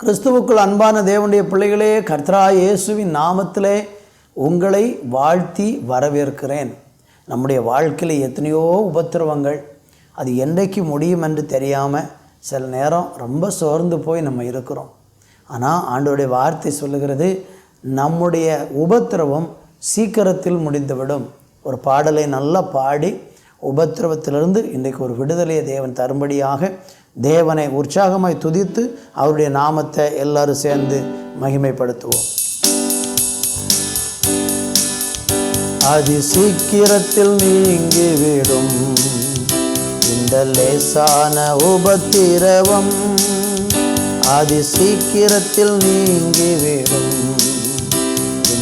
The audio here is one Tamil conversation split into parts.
கிறிஸ்துவுக்குள் அன்பான தேவனுடைய பிள்ளைகளே கர்த்தரா இயேசுவின் நாமத்திலே உங்களை வாழ்த்தி வரவேற்கிறேன். நம்முடைய வாழ்க்கையில் எத்தனையோ உபத்திரவங்கள் அது என்றைக்கு முடியும் என்று தெரியாமல் சில நேரம் ரொம்ப சோர்ந்து போய் நம்ம இருக்கிறோம். ஆனால் ஆண்டோடைய வார்த்தை சொல்லுகிறது நம்முடைய உபத்திரவம் சீக்கிரத்தில் முடிந்துவிடும். ஒரு பாடலை நல்லா பாடி உபத்திரவத்திலிருந்து இன்றைக்கு ஒரு விடுதலையை தேவன் தரும்படியாக தேவனை உற்சாகமாய் துதித்து அவருடைய நாமத்தை எல்லாரும் சேர்ந்து மகிமைப்படுத்துவோம். அதி சீக்கிரத்தில் நீங்கிவிடும். இந்த லேசான உபத்திரவம் அதி சீக்கிரத்தில் நீங்கிவிடும்.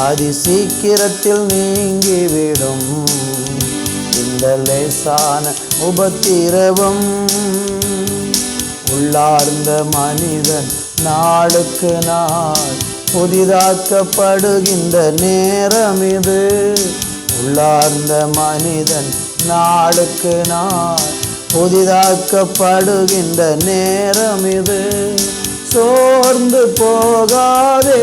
அதி சீக்கிரத்தில் நீங்கிவிடும். இந்த லேசான உபத்திரவம். உள்ளார்ந்த மனிதன் நாளுக்கு நாள் புதிதாக்கப்படுகின்ற நேரம் இது உள்ளார்ந்த மனிதன் நாளுக்கு நாள் புதிதாக்கப்படுகின்ற நேரம் இது சோர்ந்து போகாதே.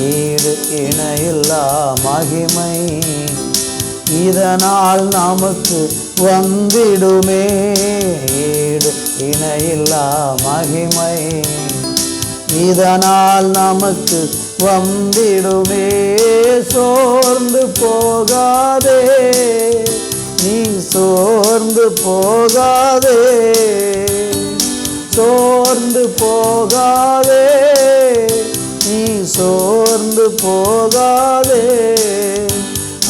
ஈடு இணையில்லா மகிமை. இதனால் நமக்கு வந்திடுமே. ஈடு இணையில்லா மகிமை. இதனால் நமக்கு வந்திடுமே. சோர்ந்து போகாதே. நீ சோர்ந்து போகாதே. சோர்ந்து போகாதே.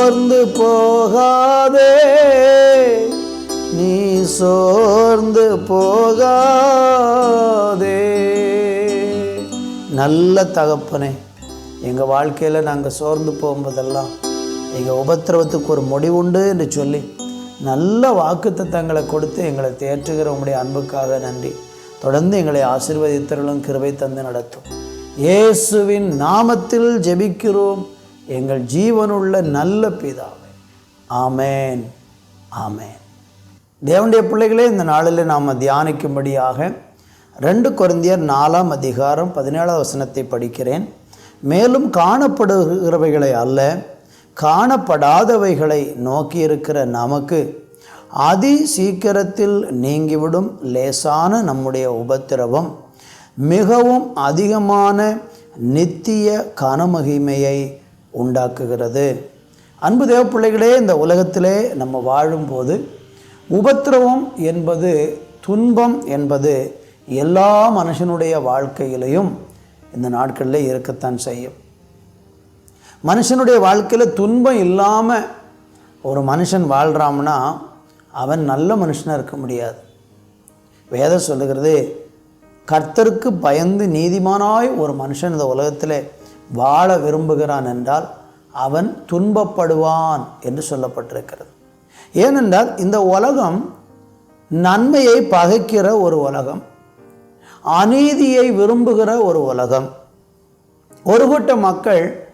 சோர்ந்து போகாதே. நீ சோர்ந்து போகாதே. நல்ல தகப்பனே எங்கள் வாழ்க்கையில் நாங்கள் சோர்ந்து போகும்போதெல்லாம் எங்கள் உபத்திரவத்துக்கு ஒரு முடிவுண்டு என்று சொல்லி நல்ல வாக்குத்தத்தங்களை கொடுத்து எங்களை தேற்றுகிற உங்களுடைய அன்புக்காக நன்றி. தொடர்ந்து எங்களை ஆசிர்வதித்தருளும் கிருபை தந்து நடத்தும். இயேசுவின் நாமத்தில் ஜெபிக்கிறோம். எங்கள் ஜீவனுள்ள நல்ல பிதாவே. ஆமேன். ஆமேன். தேவனுடைய பிள்ளைகளே இந்த நாளில் நாம் தியானிக்கும்படியாக ரெண்டு கொரிந்தியர் நாலாம் அதிகாரம் பதினேழாம் வசனத்தை படிக்கிறேன். மேலும் காணப்படுகிறவைகளை அல்ல காணப்படாதவைகளை நோக்கி இருக்கிற நமக்கு அதி சீக்கிரத்தில் நீங்கிவிடும் லேசான நம்முடைய உபத்திரவம் மிகவும் அதிகமான நித்திய கனமகிமையை உண்டாக்குகிறது. அன்பு தேவ பிள்ளைகளே இந்த உலகத்திலே நம்ம வாழும்போது உபத்திரவம் என்பது துன்பம் என்பது எல்லா மனுஷனுடைய வாழ்க்கையிலையும் இந்த நாட்களில் இருக்கத்தான் செய்யும். மனுஷனுடைய வாழ்க்கையில் துன்பம் இல்லாமல் ஒரு மனுஷன் வாழ்கிறான்னா அவன் நல்ல மனுஷனாக இருக்க முடியாது. வேதம் சொல்லுகிறது கர்த்தருக்கு பயந்து நீதிமானாய் ஒரு மனுஷன் இந்த உலகத்தில் வாழ விரும்புகிறான் என்றால் அவன் துன்பப்படுவான் என்று சொல்லப்பட்டிருக்கிறது. ஏனென்றால் இந்த உலகம் நன்மையை பகைக்கிற ஒரு உலகம் அநீதியை விரும்புகிற ஒரு உலகம். ஒரு கூட்ட மக்கள்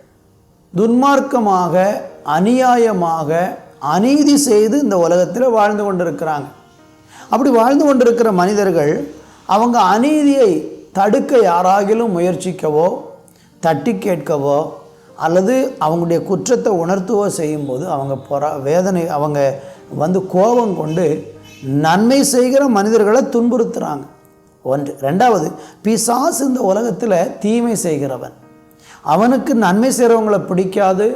துன்மார்க்கமாக அநியாயமாக அநீதி செய்து இந்த உலகத்தில் வாழ்ந்து கொண்டிருக்கிறாங்க. அப்படி வாழ்ந்து கொண்டிருக்கிற மனிதர்கள் அவங்க அநீதியை தடுக்க யாராகிலும் முயற்சிக்கவோ தட்டி கேட்கவோ அல்லது அவங்களுடைய குற்றத்தை உணர்த்துவோ செய்யும்போது அவங்க பொறா வேதனை அவங்க வந்து கோபம் கொண்டு நன்மை செய்கிற மனிதர்களை துன்புறுத்துகிறாங்க ஒன்று. ரெண்டாவது பிசாஸ் இந்த உலகத்தில் தீமை செய்கிறவன். அவனுக்கு நன்மை செய்கிறவங்கள பிடிக்காது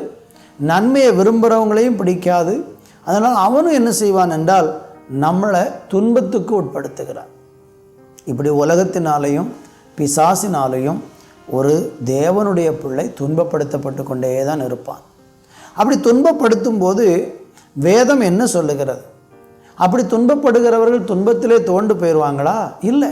நன்மையை விரும்புகிறவங்களையும் பிடிக்காது. அதனால் அவனும் என்ன செய்வான் என்றால் நம்மளை துன்பத்துக்கு உட்படுத்துகிறான். இப்படி உலகத்தினாலேயும் பிசாசினாலேயும் ஒரு தேவனுடைய பிள்ளை துன்பப்படுத்தப்பட்டு கொண்டே தான் இருப்பான். அப்படி துன்பப்படுத்தும் போது வேதம் என்ன சொல்லுகிறது? அப்படி துன்பப்படுகிறவர்கள் துன்பத்திலே தோண்டு போயிடுவாங்களா இல்லை.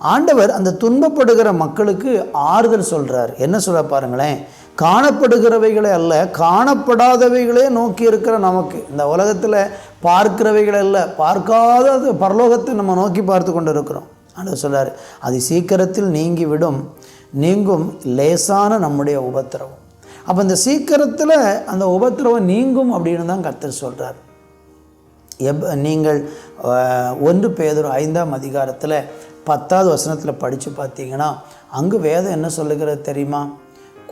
ஆண்டவர் அந்த துன்பப்படுகிற மக்களுக்கு ஆறுதல் சொல்கிறார் என்ன சொல்ல பாருங்களேன். காணப்படுகிறவைகளே அல்ல காணப்படாதவைகளே நோக்கி இருக்கிற நமக்கு. இந்த உலகத்தில் பார்க்கிறவைகள் அல்ல பார்க்காத பரலோகத்தை நம்ம நோக்கி பார்த்து கொண்டு இருக்கிறோம் ஆண்டவர் சொல்கிறார் அது சீக்கிரத்தில் நீங்கி விடும் நீங்கும் லேசான நம்முடைய உபத்திரவம். அப்போ இந்த சீக்கிரத்தில் அந்த உபத்திரவம் நீங்கும் அப்படின்னு தான் கர்த்தர் சொல்கிறார் எப் நீங்கள் ஒன்று பேதரும் ஐந்தாம் அதிகாரத்தில் பத்தாவது வசனத்தில் படித்து பார்த்தீங்கன்னா அங்கு வேதம் என்ன சொல்லுகிறது தெரியுமா?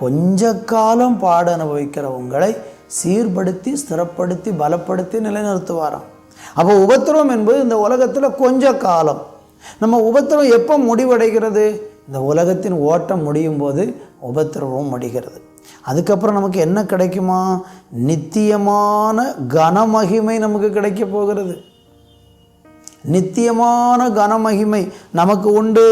கொஞ்ச காலம் பாட அனுபவிக்கிறவங்களை சீர்படுத்தி ஸ்திரப்படுத்தி பலப்படுத்தி நிலைநிறுத்துவாராம். அப்போ உபத்திரவம் என்பது இந்த உலகத்தில் கொஞ்ச காலம். நம்ம உபத்திரம் எப்போ முடிவடைகிறது? இந்த உலகத்தின் ஓட்டம் முடியும் போது உபத்திரவம் முடிகிறது. அதுக்கப்புறம் நமக்கு என்ன கிடைக்குமா? நித்தியமான கனமகிமை நமக்கு கிடைக்க போகிறது. நித்தியமான கனமகிமை நமக்கு உண்டு.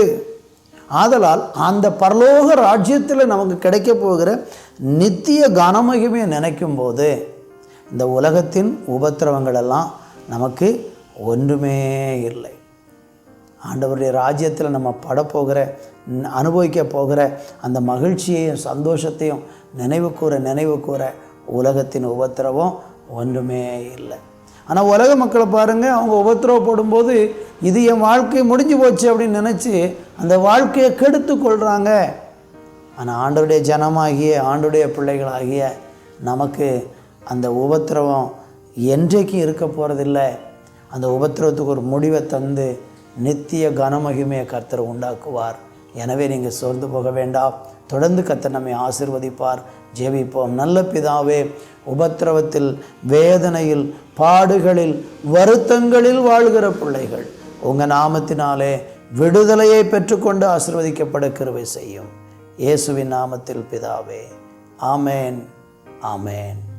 ஆதலால் அந்த பரலோக ராஜ்யத்தில் நமக்கு கிடைக்க போகிற நித்திய கனமகிமையை நினைக்கும் போது இந்த உலகத்தின் உபத்திரவங்களெல்லாம் நமக்கு ஒன்றுமே இல்லை. ஆண்டவருடைய ராஜ்யத்தில் நம்ம படப்போகிற அனுபவிக்க போகிற அந்த மகிழ்ச்சியையும் சந்தோஷத்தையும் நினைவு கூற நினைவு கூற உலகத்தின் உபத்திரவம் ஒன்றுமே இல்லை. ஆனால் உலக மக்களை பாருங்கள் அவங்க உபத்திரவப்படும்போது இது என் வாழ்க்கை முடிஞ்சு போச்சு அப்படின்னு நினச்சி அந்த வாழ்க்கையை கெடுத்து கொள்கிறாங்க ஆனால் ஆண்டுடைய ஜனமாகிய ஆண்டுடைய பிள்ளைகளாகிய நமக்கு அந்த உபத்திரவம் என்றைக்கும் இருக்க போகிறதில்ல அந்த உபத்திரவத்துக்கு ஒரு முடிவை தந்து நித்திய கனமகிமையை கர்த்தர் உண்டாக்குவார். எனவே நீங்கள் சோர்ந்து போக வேண்டாம். தொடர்ந்து கர்த்தர் நம்மை ஆசிர்வதிப்பார். ஜெபிப்போம். நல்ல பிதாவே உபத்திரவத்தில் வேதனையில் பாடுகளில் வருத்தங்களில் வாழ்கிற பிள்ளைகள் உங்கள் நாமத்தினாலே விடுதலையை பெற்றுக்கொண்டு ஆசிர்வதிக்கப்பட கிருபை செய்யும். இயேசுவின் நாமத்தில் பிதாவே. ஆமேன். ஆமேன்.